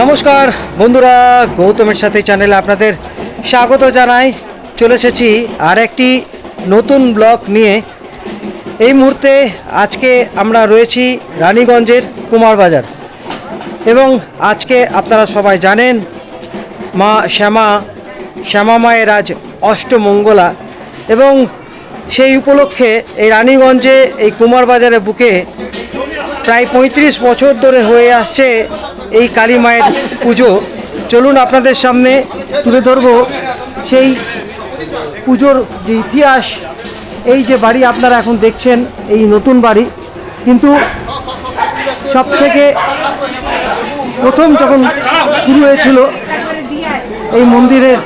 নমস্কার বন্ধুরা, গৌতমের সাথে চ্যানেলে আপনাদের স্বাগত জানাই। চলে এসেছি আর একটি নতুন ব্লগ নিয়ে। এই মুহূর্তে আজকে আমরা রয়েছি রানীগঞ্জের কুমারবাজার এবং আজকে আপনারা সবাই জানেন, মা শ্যামা শ্যামা মায়ের আজ অষ্টমঙ্গলা। এবং সেই উপলক্ষে এই রানীগঞ্জে এই কুমারবাজারের বুকে প্রায় পঁয়ত্রিশ বছর ধরে হয়ে আসছে এই কালী মায়ের পুজো। চলুন আপনাদের সামনে তুলে ধরব সেই পুজোর যে ইতিহাস, এই যে বাড়ি আপনারা এখন দেখছেন, এই নতুন বাড়ি। কিন্তু সব থেকে প্রথম যখন শুরু হয়েছিল এই মন্দিরের,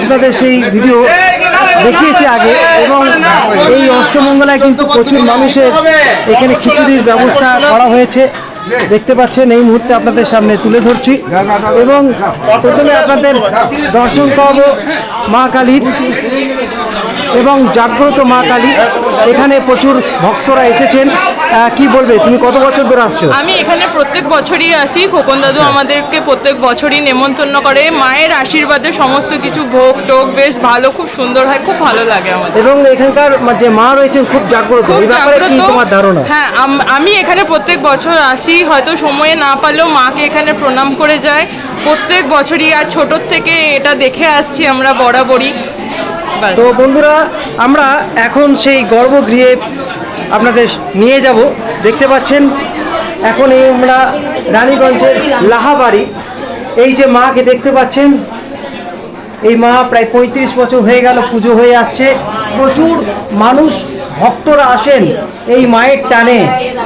আপনাদের সেই ভিডিও দেখিয়েছি আগে এবং এই অষ্টমঙ্গলায় কিন্তু প্রচুর মানুষের এখানে খিচুড়ির ব্যবস্থা করা হয়েছে। দেখতে পাচ্ছেন এই মুহূর্তে আপনাদের সামনে তুলে ধরছি। এবং প্রথমে আপনাদের দর্শন করাবো মা কালীর। এবং জাগ্রত মা কালী এখানে প্রচুর ভক্তরা এসেছেন। কি বলবে? তুমি কত বছর ধরে আসছো? আমি এখানে প্রত্যেক বছরই আসি। খোকন দাদু আমাদেরকে প্রত্যেক বছরই নেমন্তন্ন করে। মায়ের আশীর্বাদে সমস্ত কিছু ভোগ টোক বেশ ভালো খুব সুন্দর হয় খুব ভালো লাগে আমাদের। এবং এখানকার যে মা রয়েছেন খুব জাগ্রত। এই ব্যাপারে কি জাগ্রত। তোমার ধারণা? হ্যাঁ আম- আমি এখানে প্রত্যেক বছর আসি। হয়তো সময়ে না পারলেও মাকে এখানে প্রণাম করে যায়। প্রত্যেক বছরই আর ছোটোর থেকে এটা দেখে আসছি আমরা বরাবরই। তো বন্ধুরা, আমরা এখন সেই গর্ভগৃহে আপনাদের নিয়ে যাব। দেখতে পাচ্ছেন এখন এই আমরা রানীগঞ্জের লাহাবাড়ি। এই যে মাকে দেখতে পাচ্ছেন, এই মা প্রায় পঁয়ত্রিশ বছর হয়ে গেল পুজো হয়ে আসছে। প্রচুর মানুষ ভক্তরা আসেন এই মায়ের টানে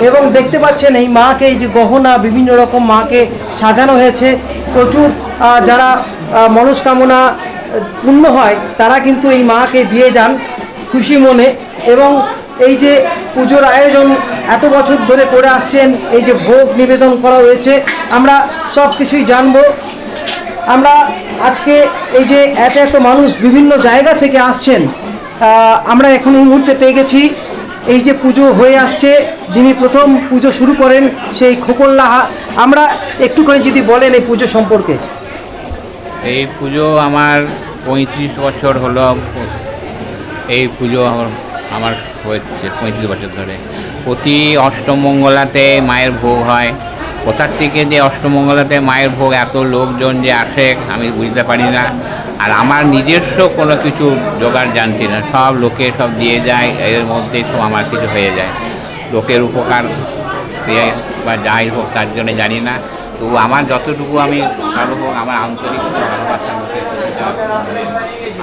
এবং দেখতে পাচ্ছেন এই মাকে এই যে গহনা, বিভিন্ন রকম মাকে সাজানো হয়েছে। প্রচুর যারা মনস্কামনা পূর্ণ হয়, তারা কিন্তু এই মাকে দিয়ে যান খুশি মনে এবং এই যে পুজোর আয়োজন এত বছর ধরে করে আসছেন, এই যে ভোগ নিবেদন করা হয়েছে, আমরা সব কিছুই জানব। আমরা আজকে এই যে এত এত মানুষ বিভিন্ন জায়গা থেকে আসছেন আমরা এখন এই মুহূর্তে পেয়ে গেছি। এই যে পুজো হয়ে আসছে, যিনি প্রথম পুজো শুরু করেন সেই খোকল্লাহা আমরা একটুখানি যদি বলেন এই পুজো সম্পর্কে। এই পুজো আমার পঁয়ত্রিশ বছর হলো। এই পুজো আমার- হচ্ছে পঁয়ত্রিশ বছর ধরে। প্রতি অষ্টমঙ্গলাতে মায়ের ভোগ হয়। কোথার থেকে যে অষ্টমঙ্গলাতে মায়ের ভোগ, এত লোকজন যে আসে, আমি বুঝতে পারি না। আর আমার নিজস্ব কোনো কিছু জোগাড় জানছি না। সব লোকে সব দিয়ে যায় এর মধ্যেই তো আমার কিছু হয়ে যায়। লোকের উপকার বা যাই হোক তার জন্য জানি না। তো আমার যতটুকু আমি কারও হোক আমার আন্তরিক ভালোবাসা লোকের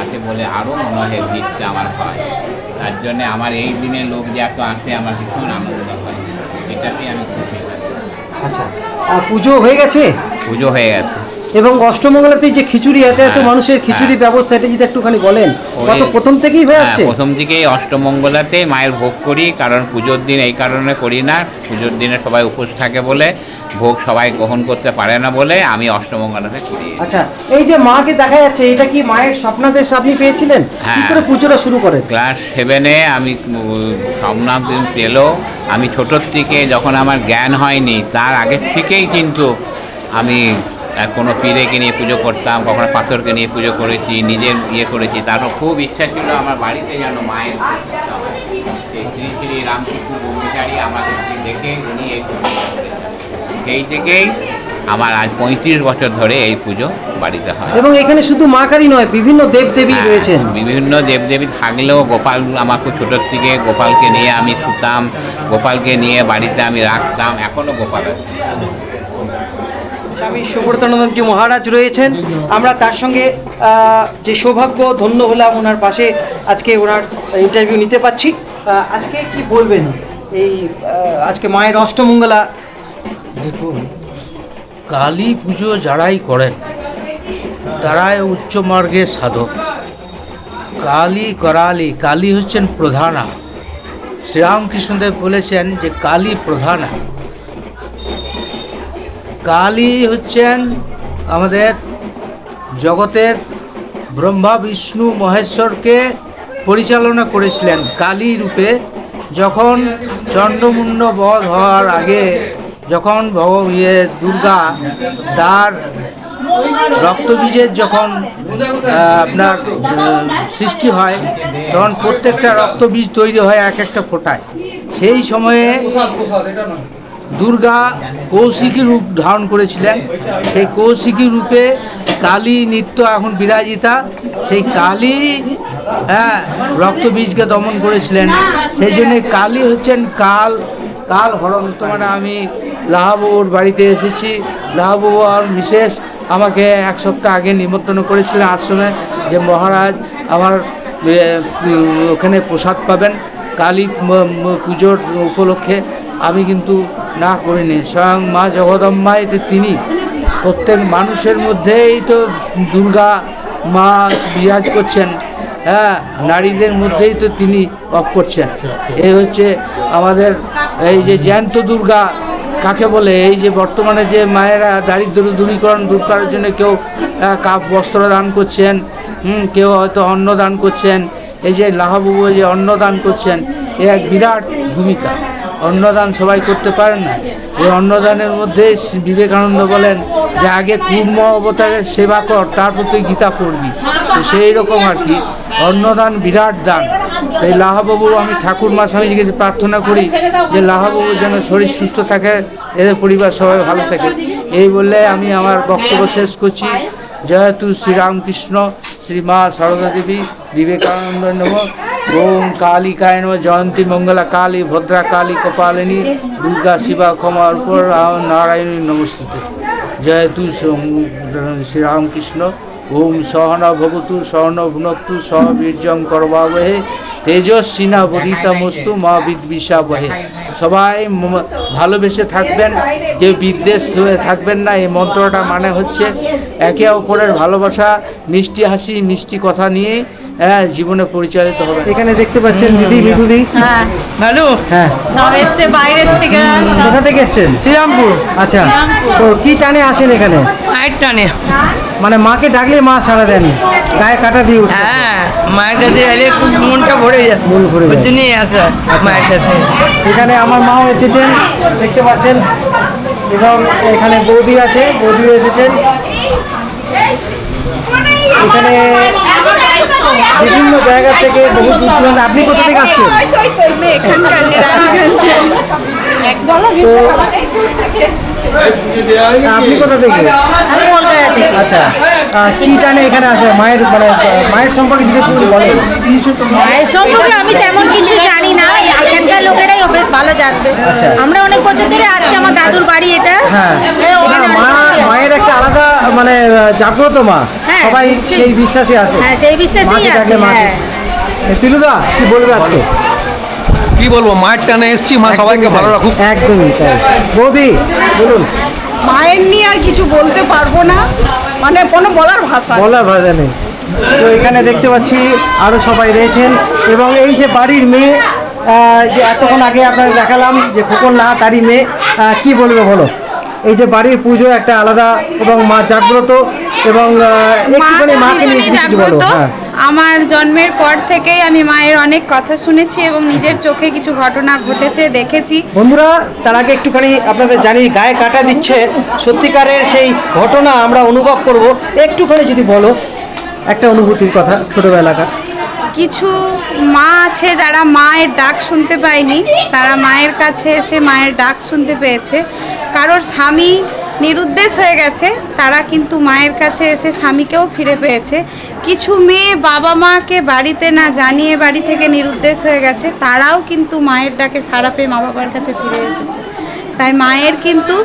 আছে বলে আরও মনে হয় দিচ্ছে আমার হয়। তার জন্যে আমার এই দিনে লোক যে এত আসে আমার ভীষণ আনন্দ হয়। এটাতেই আমি খুশি। আচ্ছা আর পুজো হয়ে গেছে? পুজো হয়ে গেছে। এবং অষ্টমঙ্গলাতে যে খিচুড়ি এত এত হ্যাঁ, মানুষের খিচুড়ি হ্যাঁ। ব্যবস্থা এটা যদি একটুখানি বলেন কত প্রথম থেকেই হয়ে হ্যাঁ আসছে? প্রথম থেকেই অষ্টমঙ্গলাতে মায়ের ভোগ করি কারণ পুজোর দিন এই কারণে করি না। পুজোর দিনে সবাই উপোস থাকে বলে ভোগ সবাই গ্রহণ করতে পারে না বলে আমি অষ্টমঙ্গলাতে করি। আচ্ছা এই যে মাকে দেখা যাচ্ছে এটা কি মায়ের স্বপ্নাদেশ আপনি পেয়েছিলেন? কি হ্যাঁ। করে পুজোটা শুরু করেন? ক্লাস সেভেনে আমি দিন পেল। আমি ছোটোর থেকে যখন আমার জ্ঞান হয়নি তার আগের থেকেই কিন্তু আমি কোনো পীরেকে নিয়ে পুজো করতাম কখনো পাথরকে নিয়ে পুজো করেছি নিজের ইয়ে করেছি। তারপর খুব ইচ্ছা ছিল আমার বাড়িতে যেন মায়ের শ্রী শ্রী রামকৃষ্ণ ব্রহ্মচারী আমাদের দেখে উনি এই সেই থেকেই আমার আজ পঁয়ত্রিশ বছর ধরে এই পুজো বাড়িতে হয়। এবং এখানে শুধু মা কালী নয় বিভিন্ন দেব দেবী হ্যাঁ, রয়েছেন। বিভিন্ন দেবদেবী থাকলেও গোপাল আমার খুব ছোটোর থেকে গোপালকে নিয়ে আমি শুতাম গোপালকে নিয়ে বাড়িতে আমি রাখতাম এখনও গোপাল আছে। স্বামী সুব্রতানন্দজি মহারাজ রয়েছেন। আমরা তার সঙ্গে যে সৌভাগ্য, ধন্য হলাম ওনার পাশে আজকে ওনার ইন্টারভিউ নিতে পাচ্ছি। আজকে কি বলবেন এই আজকে মায়ের অষ্টমঙ্গলা? দেখুন, কালী পুজো যারাই করেন, তারাই উচ্চ মার্গের সাধক। কালী করালি, কালী হচ্ছেন প্রধানা। শ্রীরামকৃষ্ণদেব বলেছেন যে কালী প্রধানা। কালী হচ্ছেন আমাদের জগতের ব্রহ্মা, বিষ্ণু, মহেশ্বরকে পরিচালনা করেছিলেন কালী রূপে। যখন চন্দ্রমুণ্ড বধ হওয়ার আগে, যখন ভগ ইয়ে দুর্গা তার রক্তবীজের যখন আপনার সৃষ্টি হয়, তখন প্রত্যেকটা রক্তবীজ তৈরি হয় এক একটা ফোঁটায়। সেই সময়ে দুর্গা কৌশিকী রূপ ধারণ করেছিলেন। সেই কৌশিকী রূপে কালী নিত্য এখন বিরাজিতা। সেই কালী হ্যাঁ রক্তবীজকে দমন করেছিলেন। সেই জন্য কালী হচ্ছেন কাল কাল হরণ। মানে আমি লাহাবুর বাড়িতে এসেছি। লাহাবু আর আমাকে এক সপ্তাহ আগে নিমন্ত্রণ করেছিলেন আশ্রমে যে মহারাজ আমার ওখানে প্রসাদ পাবেন। কালী পুজোর উপলক্ষে। আমি কিন্তু না করিনি স্বয়ং মা জগদম্মাই তো তিনি। প্রত্যেক মানুষের মধ্যেই তো দুর্গা মা বিরাজ করছেন হ্যাঁ নারীদের মধ্যেই তো তিনি অফ করছেন। এই হচ্ছে আমাদের এই যে জ্যান্ত দুর্গা কাকে বলে? এই যে বর্তমানে যে মায়েরা দারিদ্র দূরীকরণ দূর করার জন্য কেউ কাপ বস্ত্র দান করছেন হুম, কেউ হয়তো অন্ন দান করছেন এই যে লাহাবুবু যে অন্নদান করছেন এ এক বিরাট ভূমিকা। অন্নদান সবাই করতে পারেন না। এই অন্নদানের মধ্যে বিবেকানন্দ বলেন যে, আগে কুর্ম অবতারের সেবা কর, তারপর তুই গীতা পড়বি। তো সেই রকম আর কি। অন্নদান বিরাট দান। এই লাহাবাবু, আমি ঠাকুর মা স্বামীজির কাছে প্রার্থনা করি যে লাহাবাবুর যেন শরীর সুস্থ থাকে, এদের পরিবার সবাই ভালো থাকে। এই বললে আমি আমার বক্তব্য শেষ করছি। জয়তু শ্রীরামকৃষ্ণ শ্রীমা সারদা দেবী বিবেকানন্দ নম। ওম কালী কায় নম জয়ন্তী, মঙ্গলা কালী, ভদ্রা কালী, কপালিনী, দুর্গা শিবা ক্ষমার উপর নারায়ণী, নমস্তুতে। জয়তু শ্রীরামকৃষ্ণ ওম সহন ভগতু সহন ভুনক্তু, সহ বীর্যং করবাবহে। তেজস্বিনা বদিতামস্তু মা বিদ্বিষা বহে সবাই ভালোবেসে থাকবেন, কেউ বিদ্বেষ হয়ে থাকবেন না। এই মন্ত্রটা মানে হচ্ছে একে অপরের ভালোবাসা, মিষ্টি হাসি, মিষ্টি কথা নিয়ে হ্যাঁ জীবনে পরিচালিত হবে। এখানে দেখতে পাচ্ছেন দিদি মিঠুদি। হ্যাঁ। ভালো হ্যাঁ। এসছে বাইরের থেকে। কোথা থেকে এসছেন? শ্রীরামপুর। আচ্ছা। তো কি টানে আসেন এখানে? মায়ের টানে। মানে মাকে ডাকলে মা সারা দেন। গায়ে কাটা দিয়ে হ্যাঁ মায়ের কাছে এলে খুব মনটা ভরে যায়। মন ভরে যায়। জন্যই আসা মায়ের কাছে। এখানে আমার মাও এসেছেন দেখতে পাচ্ছেন। এবং এখানে বৌদি আছে বৌদিও এসেছেন। এখানে বিভিন্ন জায়গা থেকে বহু দূর দূরান্ত। আপনি কোথা থেকে আসছেন? আপনি কোথা থেকে? আচ্ছা। কি টানে এখানে আসে? মায়ের মানে মায়ের সম্পর্কে করে বলেন। মায়ের সম্পর্কে আমি তেমন কিছু জানি না। এখানকার লোকেরাই বেশ ভালো জানবে। আচ্ছা। আমরা অনেক বছর ধরে আসছি আমার দাদুর বাড়ি এটা। হ্যাঁ। আসি। মায়ের একটা আলাদা মানে জাগ্রত মা। হ্যাঁ, সবাই। সেই বিশ্বাসে আসে। হ্যাঁ সেই বিশ্বাসেই হ্যাঁ। তিলুদা কি বলবে আজকে? কি বলব মায়ের টানে এসছি মা সবাইকে ভালো রাখুক। একদমই তাই। বৌদি বলুন। মায়ের নিয়ে আর কিছু বলতে পারব না মানে কোনো বলার ভাষা বলার ভাষা নেই। তো এখানে দেখতে পাচ্ছি আরও সবাই রয়েছেন। এবং এই যে বাড়ির মেয়ে যে এতক্ষণ আগে আপনার দেখালাম যে খোকন না তারই মেয়ে কি বলবে বলো? এই যে বাড়ির পুজো একটা আলাদা এবং মা জাগ্রত এবং একটুখানি মা মাকে নিয়ে কিছু বলো জাগ্রত। হ্যাঁ। আমার জন্মের পর থেকেই আমি মায়ের অনেক কথা শুনেছি এবং নিজের চোখে কিছু ঘটনা ঘটেছে দেখেছি। বন্ধুরা তার আগে একটুখানি আপনাদের জানি গায়ে কাটা দিচ্ছে। সত্যিকারের সেই ঘটনা আমরা অনুভব করব। একটুখানি যদি বলো একটা অনুভূতির কথা ছোটবেলাকার। কিছু মা আছে যারা মায়ের ডাক শুনতে পায়নি। তারা মায়ের কাছে এসে মায়ের ডাক শুনতে পেয়েছে। কারোর স্বামী নিরুদ্দেশ হয়ে গেছে, তারা কিন্তু মায়ের কাছে এসে স্বামীকেও ফিরে পেয়েছে। কিছু মেয়ে বাবা মাকে বাড়িতে না জানিয়ে বাড়ি থেকে নিরুদ্দেশ হয়ে গেছে, তারাও কিন্তু মায়ের ডাকে সারা পেয়ে মা বাবার কাছে ফিরে এসেছে। তাই মায়ের কিন্তু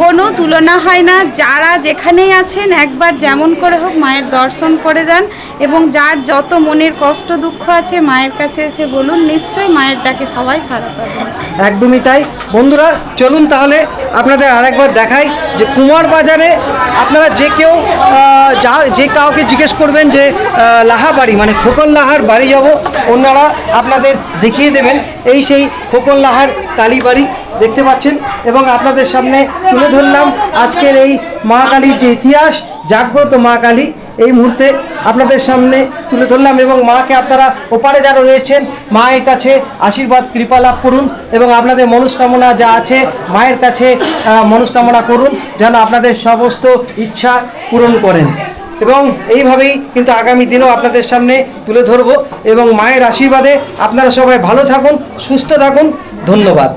কোনো তুলনা হয় না। যারা যেখানেই আছেন, একবার যেমন করে হোক মায়ের দর্শন করে যান এবং যার যত মনের কষ্ট দুঃখ আছে মায়ের কাছে এসে বলুন, নিশ্চয়ই মায়ের ডাকে সবাই সারা পাবেন একদমই তাই। বন্ধুরা, চলুন তাহলে আপনাদের আরেকবার দেখাই যে কুমার বাজারে আপনারা যে কেউ যা, যে কাউকে জিজ্ঞেস করবেন যে লাহা বাড়ি মানে খোকন লাহার বাড়ি যাব, ওনারা আপনাদের দেখিয়ে দেবেন। এই সেই খোকন লাহার কালী বাড়ি দেখতে পাচ্ছেন এবং আপনাদের সামনে তুলে ধরলাম আজকের এই মা কালীর যে ইতিহাস, জাগ্রত মা কালী, এই মুহূর্তে আপনাদের সামনে তুলে ধরলাম এবং মাকে আপনারা ওপারে যারা রয়েছেন, মায়ের কাছে আশীর্বাদ, কৃপা লাভ করুন এবং আপনাদের মনস্কামনা যা আছে, মায়ের কাছে মনস্কামনা করুন, যেন আপনাদের সমস্ত ইচ্ছা পূরণ করেন। এবং এইভাবেই কিন্তু আগামী দিনেও আপনাদের সামনে তুলে ধরব এবং মায়ের আশীর্বাদে আপনারা সবাই ভালো থাকুন, সুস্থ থাকুন। ধন্যবাদ।